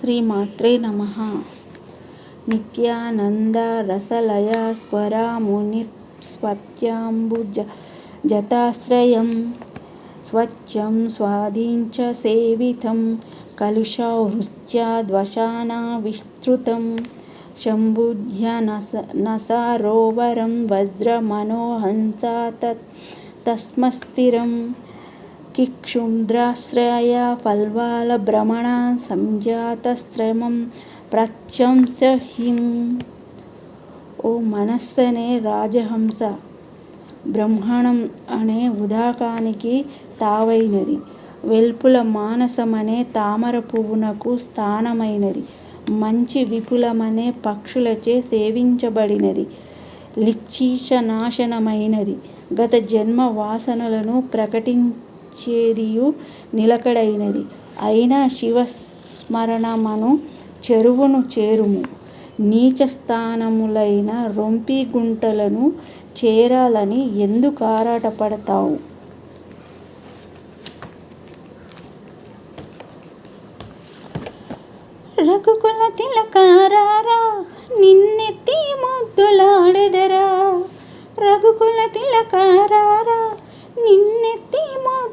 శ్రీమాత్రే నమ నిత్యానంద రసలయ స్వరాముని స్వత్యాంబుజ జతాశ్రయం స్వచ్ఛం స్వాధీంచ సేవితం కలుషౌహృత్యాద్వశానా విస్తృతం శంభుధ్య నస నసారోవరం వజ్రమనోహంసా తత్ తస్మస్థిరం కిక్షుద్రాశ్రయ ఫల్వాల భ్రమణ సంజాతశ్రమం ప్రత్యంసహిం ఓ మనస్సనే రాజహంస బ్రహ్మణం అనే ఉదాకానికి తావైనది వెల్పుల మానసమనే తామర పువ్వునకు స్థానమైనది మంచి విపులమనే పక్షులచే సేవించబడినది లిక్షీష నాశనమైనది గత జన్మ వాసనలను ప్రకటించ ప్రకటించేదియు నిలకడైనది. అయిన శివస్మరణమను చెరువును చేరుము. నీచస్థానములైన రొంపిగుంటలను చేరాలని ఎందుకు ఆరాటపడతావు? రఘుకుల తిలకారారా నిన్నెత్తి ముద్దులాడెదరా. రఘుకుల తిలకారారా నిన్నెత్తి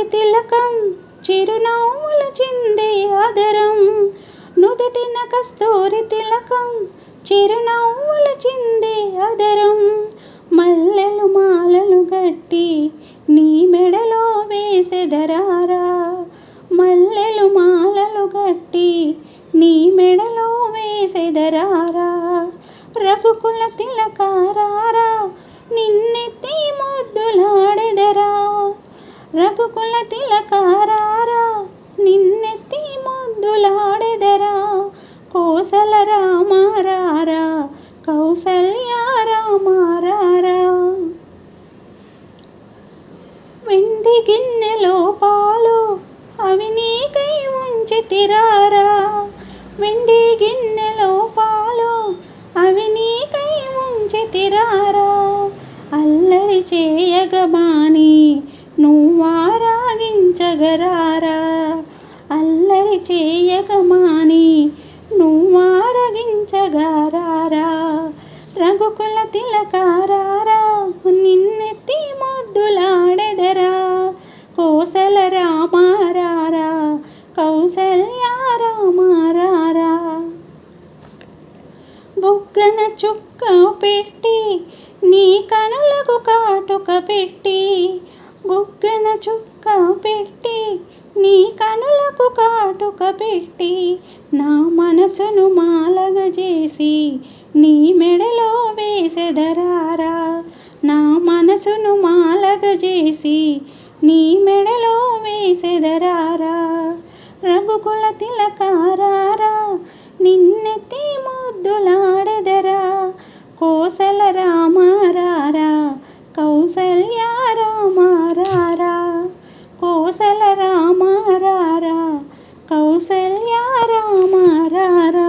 కస్తూరి తిలకం చిరునవ్వుల చిందే ఆదరం. నుదుటిన కస్తూరి తిలకం చిరునవ్వుల చిందే ఆదరం. మల్లెలు మాలలు గట్టి నీ మెడలో వేసెదరారా. మల్లెలు మాలలు గట్టి నీ మెడలో వేసెదరారా. రఘుకుల తిలకారా రఘుకుల తిలకారారా నిన్నెత్తి ముద్దులాడెదరా కోసల రామారారా కౌసల్య రామారారా. వెండి గిన్నెలో పాలు అవి నీకై ఉంచితిరారా. వెండి గిన్నెలో పాలు అవి నీకై ఉంచితిరారా. అల్లరి చేయగమాని నువ్వారాగించగరారా? అల్లరి చేయకమాని నువ్వారగించగరారా? రఘుకుల తిలకారారా? నిన్నెత్తి ముద్దులాడెదరా? కోసల రామారారా? కౌసల్యారామారారా? బుగ్గన చుక్క పెట్టి నీ కనులకు కాటుక పెట్టి బుగ్గన చుక్క పెట్టి నీ కనులకు కాటుక పెట్టి నా మనసును మాలగ చేసి నీ మెడలో వేసెదరారా నా మనసును మాలగ చేసి నీ మెడలో వేసెదరారా రఘుకుల తిలకారారా నిన్నెత్తి ముద్దులాడెదరా. కోసల రామారారా కౌసల్యారామా రామారారా కోసల రామారారా కౌసల్య రామారారా